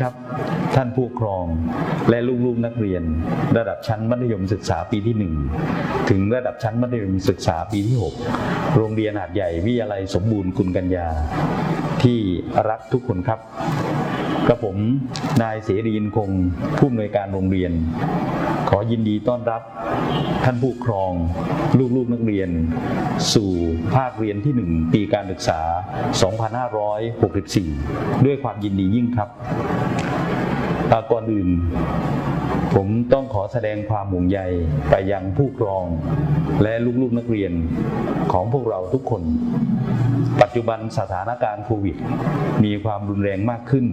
ครับ ท่านผู้ครองและลูกๆนักเรียน ระดับชั้นมัธยมศึกษาปีที่ 1 ถึงระดับชั้นมัธยมศึกษาปีที่ 6 โรงเรียนหาดใหญ่วิทยาลัยสมบูรณ์คุณกัญญา ที่รักทุกคนครับกระผมนายเสรียินคงผู้อำนวยการโรงเรียน ขอยินดีต้อนรับท่านผู้ครอง ลูกๆนักเรียน สู่ภาคเรียนที่ 1 ปีการศึกษา 2564 ด้วยความยินดียิ่งครับ ก่อนอื่น ผมต้องขอแสดงความห่วงใยไปยังผู้ครอง และลูกๆนักเรียนของพวกเราทุกคน ปัจจุบันสถานการณ์โควิด มีความรุนแรงมากขึ้น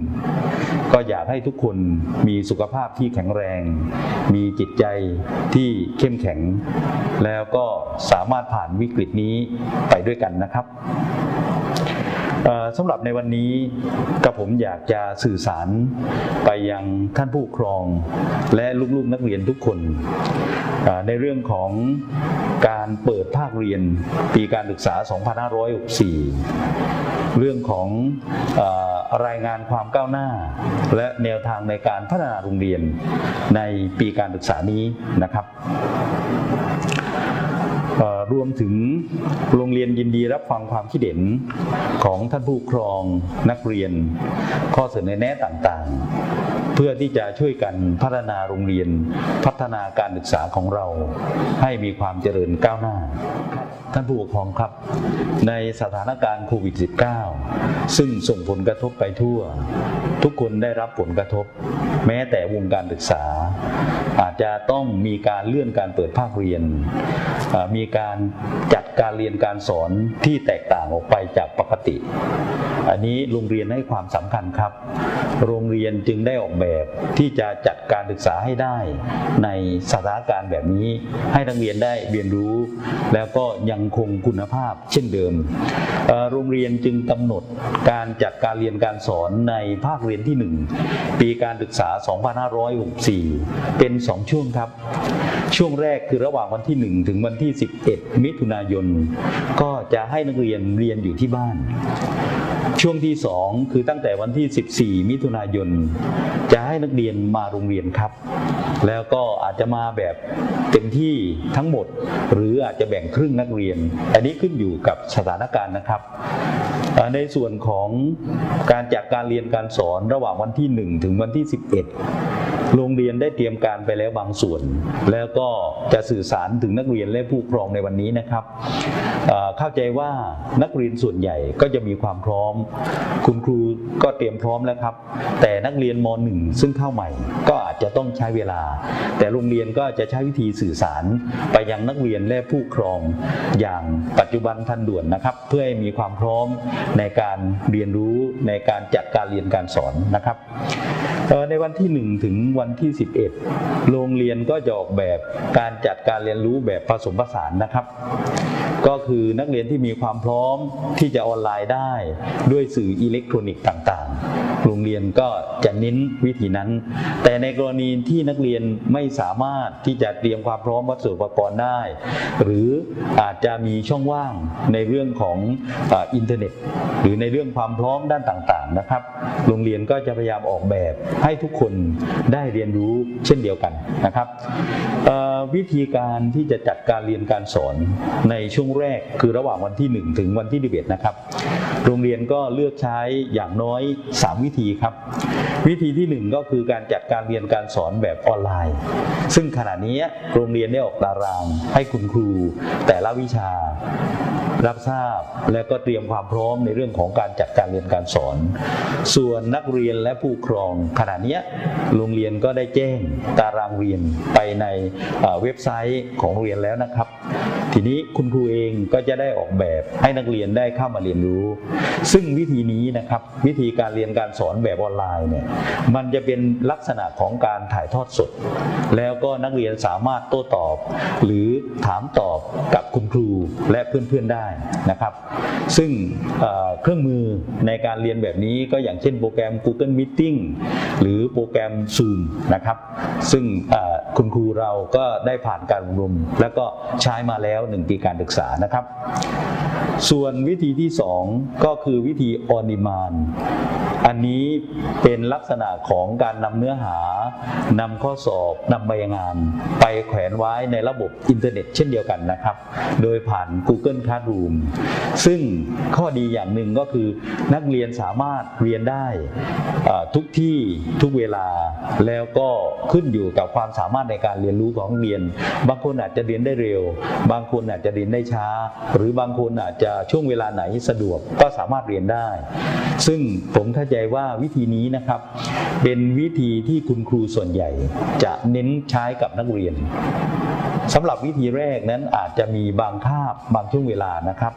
ก็อยากให้ทุกคนมีสุขภาพที่แข็งแรง มีจิตใจที่เข้มแข็ง แล้วก็สามารถผ่านวิกฤตนี้ไปด้วยกันนะครับ สำหรับในวันนี้กับผมอยากจะสื่อสารไปยังท่านผู้ปกครอง และลูกๆนักเรียนทุกคน ในเรื่องของการเปิดภาคเรียนปีการศึกษา 2564 เรื่องของอรายงานความก้าวหน้า และแนวทางในการพัฒนาโรงเรียนในปีการศึกษานี้นะครับ รวมถึงโรงเรียนยินดีรับฟังความคิดเห็นของท่านผู้ปกครองนักเรียน ข้อเสนอแนะต่างๆ เพื่อที่จะช่วยกันพัฒนาโรงเรียน พัฒนาการศึกษาของเรา ให้มีความเจริญก้าวหน้า ท่านผู้ปกครองครับ ในสถานการณ์โควิด -19 ซึ่งส่งผลกระทบไปทั่ว ทุกคนได้รับผลกระทบ แม้แต่วงการศึกษา อาจจะต้องมีการเลื่อนการเปิดภาคเรียน มีการจัด การเรียนการสอนที่แตกต่างออกไปจากปกติ อันนี้โรงเรียนให้ความสำคัญครับ โรงเรียนจึงได้ออกแบบที่จะจัดการศึกษาให้ได้ในสถานการณ์แบบนี้ ให้นักเรียนได้เรียนรู้ แล้วก็ยังคงคุณภาพเช่นเดิม โรงเรียนจึงกำหนดการจัดการเรียนการสอนในภาคเรียนที่ 1 ปีการศึกษา 2564 เป็น 2 ช่วงครับ ช่วงแรกคือระหว่างวันที่ 1 ถึงวันที่ 11 มิถุนายนก็จะให้นักเรียนเรียนอยู่ที่บ้าน ช่วงที่ 2 คือตั้งแต่วันที่ 14 มิถุนายน จะให้นักเรียนมาโรงเรียนครับ แล้วก็อาจจะมาแบบเต็มที่ทั้งหมด หรืออาจจะแบ่งครึ่งนักเรียน อันนี้ขึ้นอยู่กับสถานการณ์นะครับในส่วนของการจัดการเรียนการสอนระหว่างวันที่ 1 ถึงวันที่ 11 โรงเรียนได้เตรียมการไปแล้วบางส่วน แล้วก็จะสื่อสารถึงนักเรียนและผู้ปกครองในวันนี้นะครับ เข้าใจว่านักเรียนส่วนใหญ่ก็จะมีความพร้อม คุณครูก็เตรียมพร้อมแล้วครับ แต่นักเรียนม .1 ซึ่งเข้าใหม่ก็อาจจะต้องใช้เวลา แต่โรงเรียนก็จะใช้วิธีสื่อสารไปยังนักเรียนและผู้ปกครองอย่างปัจจุบันทันด่วนนะครับ เพื่อให้มีความพร้อมในการเรียนรู้ในการจัดการเรียนการสอนนะครับในวันที่ 1 ถึงวันที่ 11 โรงเรียนก็จะออกแบบการจัดการเรียนรู้แบบผสมผสานนะครับ ก็คือนักเรียนที่มีความพร้อมที่จะออนไลน์ได้ด้วยสื่ออิเล็กทรอนิกส์ต่างๆ โรงเรียนก็จะเน้นวิธีนั้น แต่ในกรณีที่นักเรียนไม่สามารถที่จะเตรียมความพร้อมวัสดุอุปกรณ์ได้ หรืออาจจะมีช่องว่างในเรื่องของอ,อินเทอร์เน็ต หรือในเรื่องความพร้อมด้านต่างๆนะครับ โรงเรียนก็จะพยายามออกแบบให้ทุกคนได้เรียนรู้เช่นเดียวกันนะครับวิธีการที่จะจัดการเรียนการสอนในช่วงแรกคือระหว่างวันที่ 1 ถึงวันที่11นะครับ โรงเรียนก็เลือกใช้อย่างน้อย 3 วิธีครับวิธีที่ 1 ก็คือการจัดการเรียนการสอนแบบออนไลน์ ซึ่งขณะนี้โรงเรียนได้ออกตาราง ให้คุณครู แต่ละวิชารับทราบและก็เตรียมความพร้อมในเรื่องของการจัดการเรียนการสอน ส่วนนักเรียนและผู้ครองขณะนี้โรงเรียนก็ได้แจ้งตารางเรียนไปในเว็บไซต์ของเรียนแล้วนะครับ ทีนี้คุณครูเองก็จะได้ออกแบบให้นักเรียนได้เข้ามาเรียนรู้ ซึ่งวิธีนี้นะครับวิธีการเรียนการสอนแบบออนไลน์เนี่ยมันจะเป็นลักษณะของการถ่ายทอดสด แล้วก็นักเรียนสามารถโต้ตอบ หรือถามตอบกับคุณครูและเพื่อนๆได้นะครับ ซึ่งเครื่องมือในการเรียนแบบนี้ก็อย่างเช่นโปรแกรม Google Meeting หรือโปรแกรม Zoom นะครับ ซึ่งคุณครูเราก็ได้ผ่านการอบรม แล้วก็ใช้มาแล้วหนึ่งปีการศึกษานะครับ ส่วนวิธีที่ 2 ก็คือวิธีออนิมานอันนี้เป็นลัักษณะของการนำเนื้อหานำข้อสอบนำใบงาน ไปแขวนไว้ในระบบอินเทอร์เน็ตเช่นเดียวกันนะครับ โดยผ่าน Google Classroom ซึ่งข้อดีอย่างหนึ่งก็คือนักเรียนสามารถเรียนได้ทุกที่ทุกเวลาแล้วก็ขึ้นอยู่กับความสามารถในการเรียนรู้ของเรียน บางคนอาจจะเรียนได้เร็ว บางคนอาจจะเรียนได้ช้า หรือบางคนอาจจะช่วงเวลาไหนสะดวกก็สามารถเรียนได้ ซึ่งผมเข้าใจว่าวิธีนี้นะครับเป็นวิธีที่คุณครูส่วนใหญ่ จะเน้นใช้กับนักเรียนสำหรับวิธีแรกนั้นอาจจะมีบางคาบบางช่วงเวลานะครับ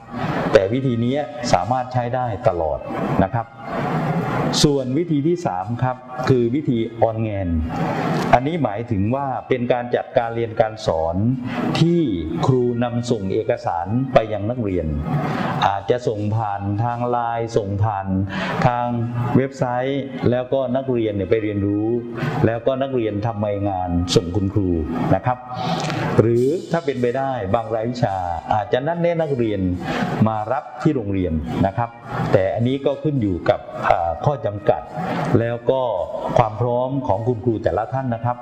แต่วิธีนี้สามารถใช้ได้ตลอดนะครับ ส่วนวิธีที่ 3 ครับ คือวิธีออนแงนอันนี้หมายถึงว่าเป็นการจัดการเรียนการสอนที่ครูนำส่งเอกสารไปยังนักเรียน อาจจะส่งผ่านทางไลน์ส่งผ่านทางเว็บไซต์ แล้วก็นักเรียนเนี่ยไปเรียนรู้ แล้วก็นักเรียนทำใบงานส่งคุณครูนะครับ หรือถ้าเป็นไปได้บางรายวิชาอาจจะนัดแนะนักเรียนมารับที่โรงเรียนนะครับ แต่อันนี้ก็ขึ้นอยู่กับข้อจำกัด แล้วก็ความพร้อมของคุณครูแต่ละท่านนะครับ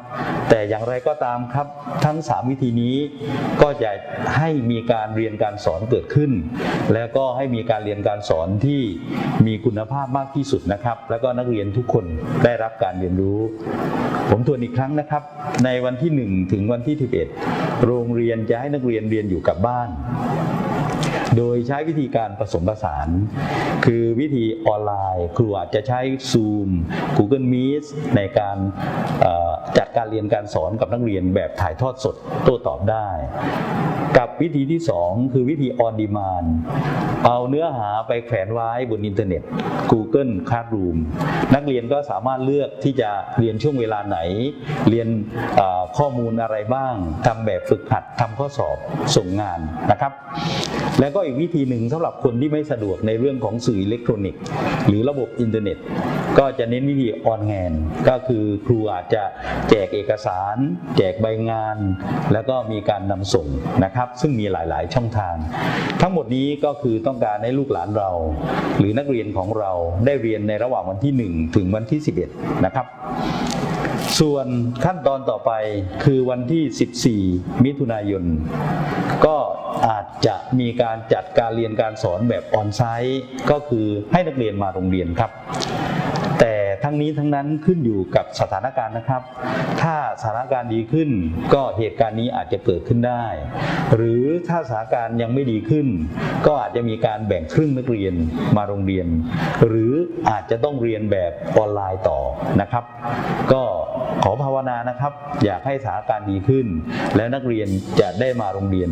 แต่อย่างไรก็ตามครับทั้ง 3 วิธีนี้ก็จะให้มีการเรียนการสอนเกิดขึ้น แล้วก็ให้มีการเรียนการสอนที่มีคุณภาพมากที่สุดนะครับ แล้วก็นักเรียนทุกคนได้รับการเรียนรู้ ผมทวนอีกครั้งนะครับ ในวันที่ 1 ถึงวันที่ 11 โรงเรียนจะให้นักเรียนเรียนอยู่กับบ้าน โดยใช้วิธีการผสมผสาน คือวิธีออนไลน์ ครูอาจจะใช้ Zoom Google Meet ในการจัดการเรียนการสอนกับนักเรียนแบบถ่ายทอดสดโต้ตอบได้ กับวิธีที่ 2 คือวิธีออนดีมานเอาเนื้อหาไปแขวนไว้บนอินเทอร์เน็ต Google Classroom นักเรียนก็สามารถเลือกที่จะเรียนช่วงเวลาไหน เรียนข้อมูลอะไรบ้างทำแบบฝึกหัดทำข้อสอบส่งงานนะครับ แล้วก็อีกวิธีหนึ่งสำหรับคนที่ไม่สะดวกในเรื่องของสื่ออิเล็กทรอนิกส์ หรือระบบอินเทอร์เน็ต ก็จะเน้นวิธีออนแ n นก็คือครูอาจจะแจกเอกสาร แจกใบงาน แล้วก็มีการนำส่งนะครับ ซึ่งมีหลาย ๆ ช่องทาง ทั้งหมดนี้ก็คือต้องการให้ลูกหลานเรา หรือนักเรียนของเราได้เรียนในระหว่างวันที่ 1 ถึงวันที่ 11 นะครับ ส่วนขั้นตอนต่อไปคือวันที่ 14 มิถุนายน ก็อาจจะมีการจัดการเรียนการสอนแบบออนไซต์ ก็คือให้นักเรียนมาโรงเรียนครับ ทั้งนี้ทั้งนั้นขึ้นอยู่กับสถานการณ์นะครับ ถ้าสถานการณ์ดีขึ้น ก็เหตุการณ์นี้อาจจะเกิดขึ้นได้ หรือถ้าสถานการณ์ยังไม่ดีขึ้น ก็อาจจะมีการแบ่งครึ่งนักเรียนมาโรงเรียน หรืออาจจะต้องเรียนแบบออนไลน์ต่อนะครับ ก็ขอภาวนานะครับ อยากให้สถานการณ์ดีขึ้น แล้วนักเรียนจะได้มาโรงเรียน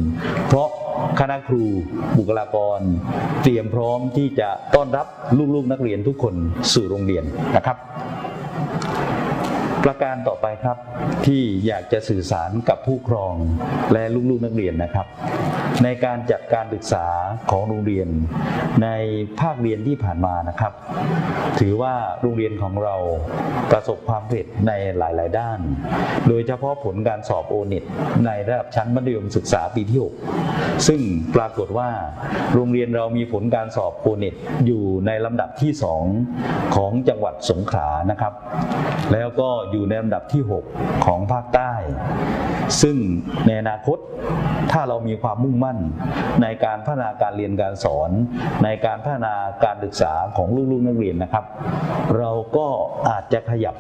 เพราะ คณะครูบุคลากร เตรียมพร้อมที่จะต้อนรับลูกๆนักเรียนทุกคนสู่โรงเรียนนะครับ ประการต่อไปครับที่อยากจะสื่อสารกับผู้ครองและลูกๆนักเรียนนะครับ ในการจัดการศึกษาของโรงเรียน ในภาคเรียนที่ผ่านมานะครับ ถือว่าโรงเรียนของเราประสบความสำเร็จในหลาย ๆ ด้าน โดยเฉพาะผลการสอบโอเน็ตในระดับชั้นมัธยมศึกษาปีที่ 6 ซึ่งปรากฏว่า โรงเรียนเรามีผลการสอบโอเน็ตอยู่ในลำดับที่ 2 ของจังหวัดสงขลานะครับ แล้วก็อยู่ยู่ในลำดับที่ 6 ของภาคใต้ ซึ่งในอนาคตถ้าเรามีความมุ่งมั่น ในการพัฒนาการเรียนการสอน ในการพัฒนาการศึกษาของลูกๆนักเรียนนะครับ เราก็อาจจะขยับ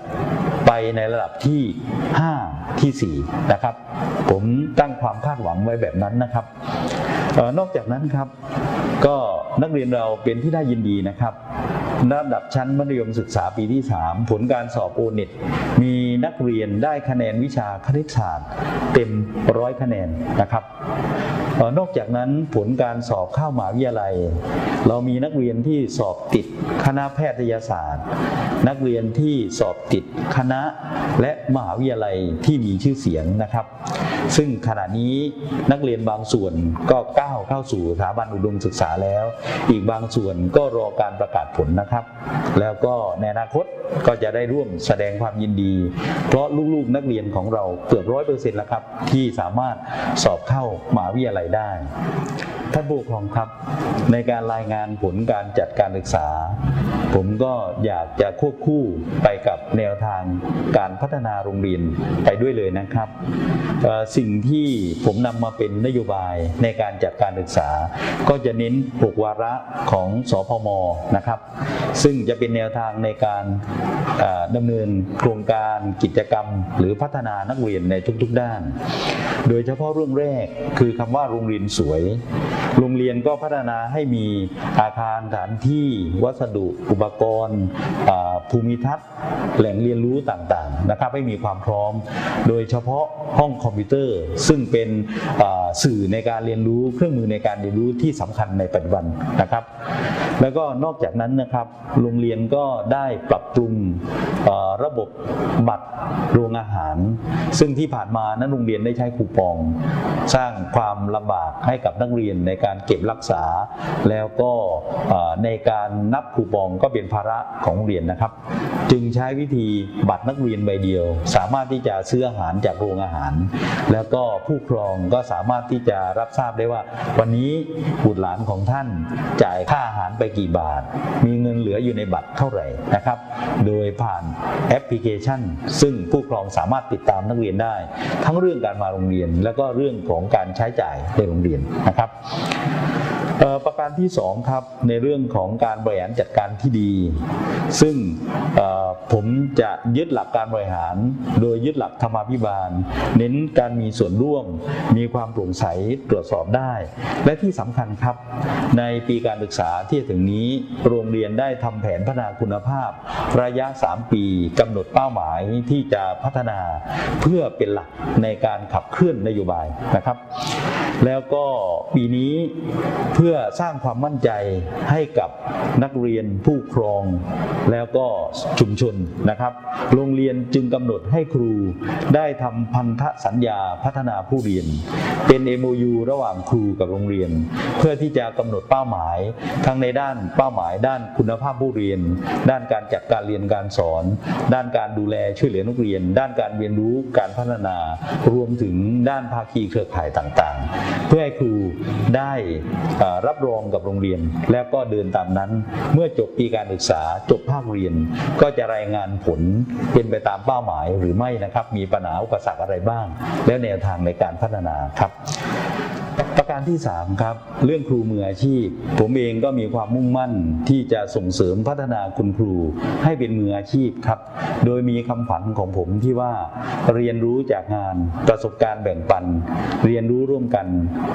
ไปในระดับที่ 5 ที่ 4 นะครับ ผมตั้งความคาดหวังไว้แบบนั้นนะครับออนอกจากนั้นครับก็นักเรียนเราเป็นที่น่ายินดีนะครับ ระดับชั้นมัธยมศึกษาปีที่ 3 ผลการสอบโอเน็ตมีนักเรียนได้คะแนนวิชาคณิตศาสตร์ เต็มร้อยคะแนนนะครับ นอกจากนั้นผลการสอบเข้ามหาวิทยาลัย เรามีนักเรียนที่สอบติดคณะแพทยศาสตร์ นักเรียนที่สอบติดคณะและมหาวิทยาลัยที่มีชื่อเสียงนะครับ ซึ่งขณะนี้นักเรียนบางส่วนก็ก้าวเข้าสู่สถาบันอุดมศึกษาแล้ว อีกบางส่วนก็รอการประกาศผลนะครับ แล้วก็ในอนาคตก็จะได้ร่วมแสดงความยินดี เพราะลูกๆนักเรียนของเราเกือบร้อยเปอร์เซ็นต์แล้วครับที่สามารถสอบเข้ามหาวิทยาลัยได้ท่านผู้ปกครองครับในการรายงานผลการจัดการศึกษา ผมก็อยากจะควบคู่ไปกับแนวทางการพัฒนาโรงเรียนไปด้วยเลยนะครับ สิ่งที่ผมนำมาเป็นนโยบายในการจัดการศึกษา ก็จะเน้น6วาระของสพมนะครับ ซึ่งจะเป็นแนวทางในการดำเนินโครงการกิจกรรม หรือพัฒนานักเรียนในทุกๆด้าน โดยเฉพาะเรื่องแรกคือคำว่าโรงเรียนสวยโรงเรียนก็พัฒนาให้มีอาคารสถานที่วัสดุอุปกรณ์ภูมิทัศน์แหล่งเรียนรู้ต่างๆนะครับให้มีความพร้อม โดยเฉพาะห้องคอมพิวเตอร์ ซึ่งเป็นสื่อในการเรียนรู้เครื่องมือในการเรียนรู้ที่สำคัญในปัจจุบันนะครับ แล้วก็นอกจากนั้นนะครับโรงเรียนก็ได้ปรับปรุงระบบบัตรโรงอาหาร ซึ่งที่ผ่านมานั้นโรงเรียนได้ใช้คูปอง สร้างความลำบากให้กับนักเรียนในการเก็บรักษา แล้วก็ในการนับคูปองก็เป็นภาระของโรงเรียนนะครับ จึงใช้วิธีบัตรนักเรียนใบเดียว สามารถที่จะซื้ออาหารจากโรงอาหาร แล้วก็ผู้ครองก็สามารถที่จะรับทราบได้ว่า วันนี้บุตรหลานของท่านจ่ายค่าอาหารไปกี่บาท มีเงินเหลืออยู่ในบัตรเท่าไหร่นะครับ โดยผ่านแอปพลิเคชัน ซึ่งผู้ครองสามารถติดตามนักเรียนได้ ทั้งเรื่องการมาโรงเรียน แล้วก็เรื่องของการใช้จ่ายในโรงเรียนนะครับประการที่2ครับในเรื่องของการบริหารจัดการที่ดี ซึ่ง ผมจะยึดหลักการบริหาร โดยยึดหลักธรรมาภิบาล เน้นการมีส่วนร่วม มีความโปร่งใสตรวจสอบได้ และที่สำคัญครับ ในปีการศึกษาที่จะถึงนี้โรงเรียนได้ทำแผนพัฒนาคุณภาพ ระยะ 3 ปีกำหนดเป้าหมายที่จะพัฒนาเพื่อเป็นหลักในการขับเคลื่อนนโยบายนะครับ แล้วก็ปีนี้เพื่อสร้างความมั่นใจให้กับนักเรียนผู้ครอง แล้วก็ชุมชนนะครับ โรงเรียนจึงกำหนดให้ครูได้ทำพันธสัญญาพัฒนาผู้เรียน เป็น MOU ระหว่างครูกับโรงเรียน เพื่อที่จะกำหนดเป้าหมาย ทั้งในด้านเป้าหมาย ด้านคุณภาพผู้เรียน ด้านการจัดการเรียนการสอน ด้านการดูแลช่วยเหลือนักเรียน ด้านการเรียนรู้การพัฒนารวมถึงด้านภาคีเครือข่ายต่างๆ เพื่อให้ครูได้รับรองกับโรงเรียน แล้วก็เดินตามนั้น เมื่อจบปีการศึกษาจบภาคเรียนก็จะรายงานผลเป็นไปตามเป้าหมายหรือไม่นะครับ มีปัญหาอุปสรรคอะไรบ้าง แล้วแนวทางในการพัฒนาครับ ประการที่3ครับเรื่องครูมืออาชีพ ผมเองก็มีความมุ่งมั่นที่จะส่งเสริมพัฒนาคุณครูให้เป็นมืออาชีพครับ โดยมีคำฝันของผมที่ว่าเรียนรู้จากงานประสบการณ์แบ่งปัน เรียนรู้ร่วมกัน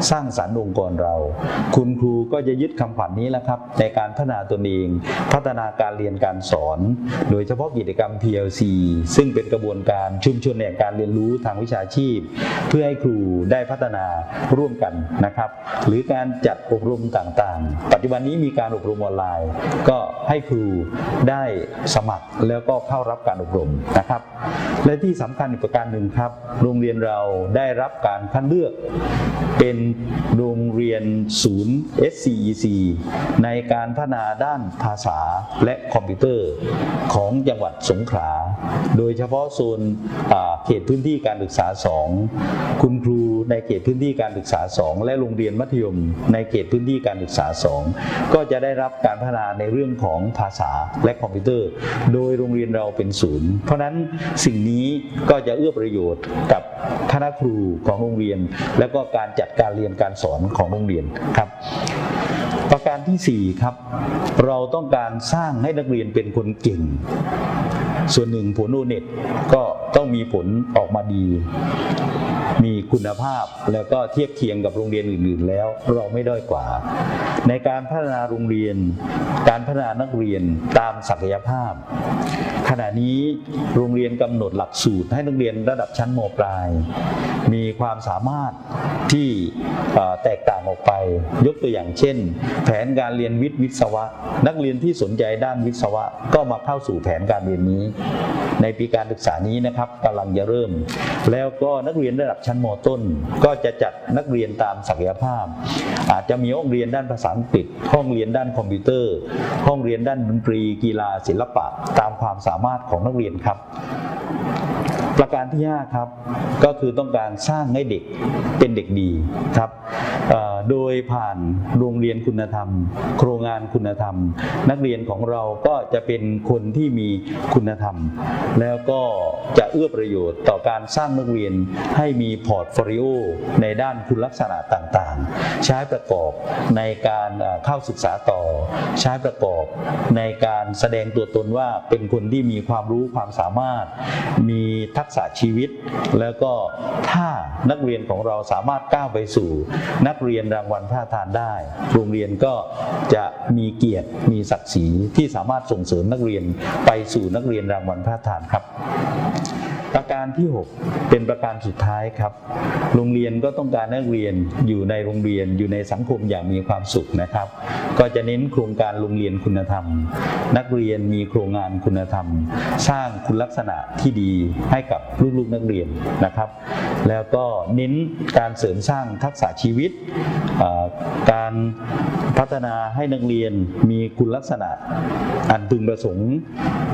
สร้างสรรค์องค์กรเรา คุณครูก็จะยึดคำฝันนี้แหละครับ ในการพัฒนาตนเอง พัฒนาการเรียนการสอน โดยเฉพาะกิจกรรม PLC ซึ่งเป็นกระบวนการชุมชนแห่งการเรียนรู้ทางวิชาชีพ เพื่อให้ครูได้พัฒนาร่วมกันนะครับ หรือการจัดอบรมต่างๆ ปัจจุบันนี้มีการอบรมออนไลน์ ก็ให้ครูได้สมัครแล้วก็เข้ารับการอบรมนะครับ และที่สำคัญอีกประการหนึ่งครับ โรงเรียนเราได้รับการคัดเลือกเป็นโรงเรียนศูนย์ SCEC ในการพัฒนาด้านภาษาและคอมพิวเตอร์ของจังหวัดสงขลา โดยเฉพาะโซนเขตพื้นที่การศึกษา 2 คุณครูในเขตพื้นที่การศึกษา2 และโรงเรียนมัธยม ในเขตพื้นที่การศึกษา 2 ก็จะได้รับการพัฒนาในเรื่องของภาษาและคอมพิวเตอร์ โดยโรงเรียนเราเป็นศูนย์ เพราะนั้นสิ่งนี้ก็จะเอื้อประโยชน์กับคณะครูของโรงเรียน แล้วก็การจัดการเรียนการสอนของโรงเรียนครับประการที่ 4 ครับ เราต้องการสร้างให้นักเรียนเป็นคนเก่ง ส่วนหนึ่งผลโอเน็ตก็ต้องมีผลออกมาดี มีคุณภาพแล้วก็เทียบเคียงกับโรงเรียนอื่น ๆ แล้วเราไม่ด้อยกว่า ในการพัฒนาโรงเรียน การพัฒนานักเรียนตามศักยภาพ ขณะนี้โรงเรียนกำหนดหลักสูตรให้นักเรียนระดับชั้นมปลาย มีความสามารถที่แตกต่างออกไป ยกตัวอย่างเช่น แผนการเรียนวิทย์วิศวะ นักเรียนที่สนใจด้านวิศวะก็มาเข้าสู่แผนการเรียนนี้ ในปีการศึกษานี้นะครับกำลังจะเริ่ม แล้วก็นักเรียนระดับชั้นั้นมต้น ก็จะจัดนักเรียนตามศักยภาพ อาจจะมีห้องเรียนด้านภาษาอังกฤษ ห้องเรียนด้านคอมพิวเตอร์ ห้องเรียนด้านดนตรีกีฬาศิลปะ ตามความสามารถของนักเรียนครับ ประการที่5ครับก็คือต้องการสร้างให้เด็กเป็นเด็กดีครับโดยผ่านโรงเรียนคุณธรรม โครงงานคุณธรรม นักเรียนของเราก็จะเป็นคนที่มีคุณธรรม แล้วก็จะเอื้อประโยชน์ต่อการสร้างนักเรียนให้มีพอร์ตโฟลิโอในด้านคุณลักษณะต่างๆ ใช้ประกอบในการเอ่อเข้าศึกษาต่อ ใช้ประกอบในการแสดงตัวตนว่าเป็นคนที่มีความรู้ความสามารถมีทักษะชีวิต แล้วก็ถ้านักเรียนของเราสามารถก้าวไปสู่ นักเรียนรางวัลพระทานได้ โรงเรียนก็จะมีเกียรติมีศักดิ์ศรีที่สามารถส่งเสริมนักเรียนไปสู่นักเรียนรางวัลพระทานครับ ประการที่ 6 เป็นประการสุดท้ายครับ โรงเรียนก็ต้องการนักเรียนอยู่ในโรงเรียนอยู่ในสังคมอย่างมีความสุขนะครับ ก็จะเน้นโครงการโรงเรียนคุณธรรม นักเรียนมีโครงงานคุณธรรม สร้างคุณลักษณะที่ดีให้กับลูกๆนักเรียนนะครับ แล้วก็เน้นการเสริมสร้างทักษะชีวิต การพัฒนาให้นักเรียนมีคุณลักษณะอันพึงประสงค์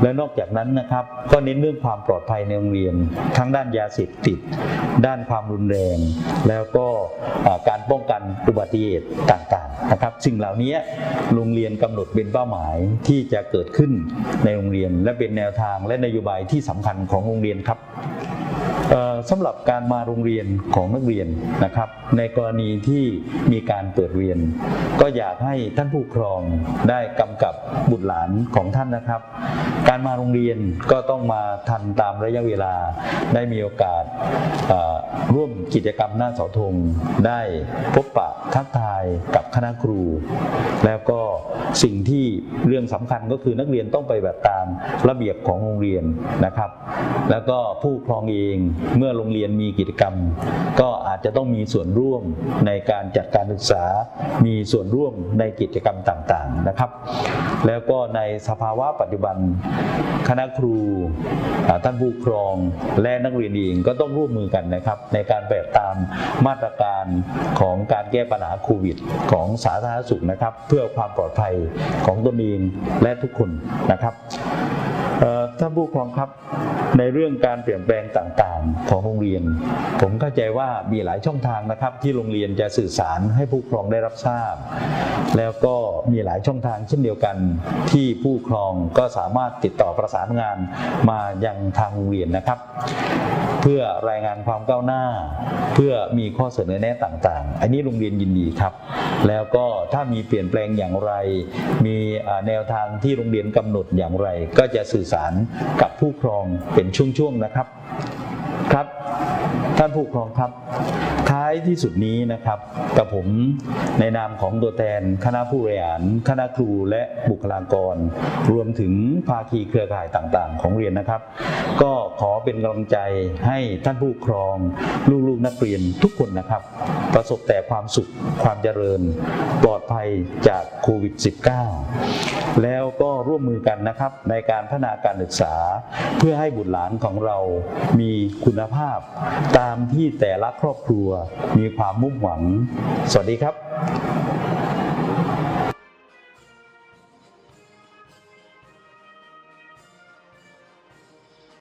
และนอกจากนั้นนะครับ ก็เน้นเรื่องความปลอดภัยในโรงเรียน ทั้งด้านยาเสพติด ด้านความรุนแรง แล้วก็การป้องกันอุบัติเหตุต่างๆนะครับสิ่งเหล่านี้โรงเรียนกำหนดเป็นเป้าหมายที่จะเกิดขึ้นในโรงเรียน และเป็นแนวทางและนโยบายที่สำคัญของโรงเรียนครับ สำหรับการมาโรงเรียนของนักเรียนนะครับ ในกรณีที่มีการเปิดเรียน ก็อยากให้ท่านผู้ปกครองได้กำกับบุตรหลานของท่านนะครับ การมาโรงเรียนก็ต้องมาทันตามระยะเวลาได้มีโอกาสร่วมกิจกรรมหน้าเสาธงได้พบปะทักทายกับคณะครู แล้วก็สิ่งที่เรื่องสำคัญก็คือนักเรียนต้องไปแบบตามระเบียบของโรงเรียนนะครับ แล้วก็ผู้ปกครองเองเมื่อโรงเรียนมีกิจกรรม ก็อาจจะต้องมีส่วนร่วมในการจัดการศึกษา มีส่วนร่วมในกิจกรรมต่างๆนะครับ แล้วก็ในสภาวะปัจจุบัน คณะครูท่านผู้ครองและนักเรียนเองก็ต้องร่วมมือกันนะครับ ในการแบบตามมาตรการของการแก้ปัญหาโควิด ของสาธารณสุขนะครับ เพื่อความปลอดภัยของตนเองและทุกคนนะครับท่านผู้ครองครับในเรื่องการเปลี่ยนแปลงต่างๆของโรงเรียน ผมเข้าใจว่ามีหลายช่องทางนะครับ ที่โรงเรียนจะสื่อสารให้ผู้ครองได้รับทราบ แล้วก็มีหลายช่องทางเช่นเดียวกัน ที่ผู้ครองก็สามารถติดต่อประสานงานมายังทางโรงเรียนนะครับ เพื่อรายงานความก้าวหน้า เพื่อมีข้อเสนอแนะต่างๆ อันนี้โรงเรียนยินดีครับ แล้วก็ถ้ามีเปลี่ยนแปลงอย่างไร มีแนวทางที่โรงเรียนกำหนดอย่างไร ก็จะสื่อสารกับผู้ครองเป็นช่วงๆนะครับ ครับ ท่านผู้ปกครองครับ ท้ายที่สุดนี้นะครับกับผมในนามของตัวแทนคณะผู้บริหารคณะครูและบุคลากร รวมถึงภาคีเครือข่ายต่างๆ ของเรียนนะครับ ก็ขอเป็นกำลังใจให้ท่านผู้ปกครองลูกๆนักเรียนทุกคนนะครับ ประสบแต่ความสุขความเจริญ ปลอดภัยจากโควิด -19 แล้วก็ร่วมมือกันนะครับในการพัฒนาการศึกษา เพื่อให้บุตรหลานของเรามีคุณภาพตาามที่แต่ละครอบครัวมีความมุ่งหวัง สวัสดีครับ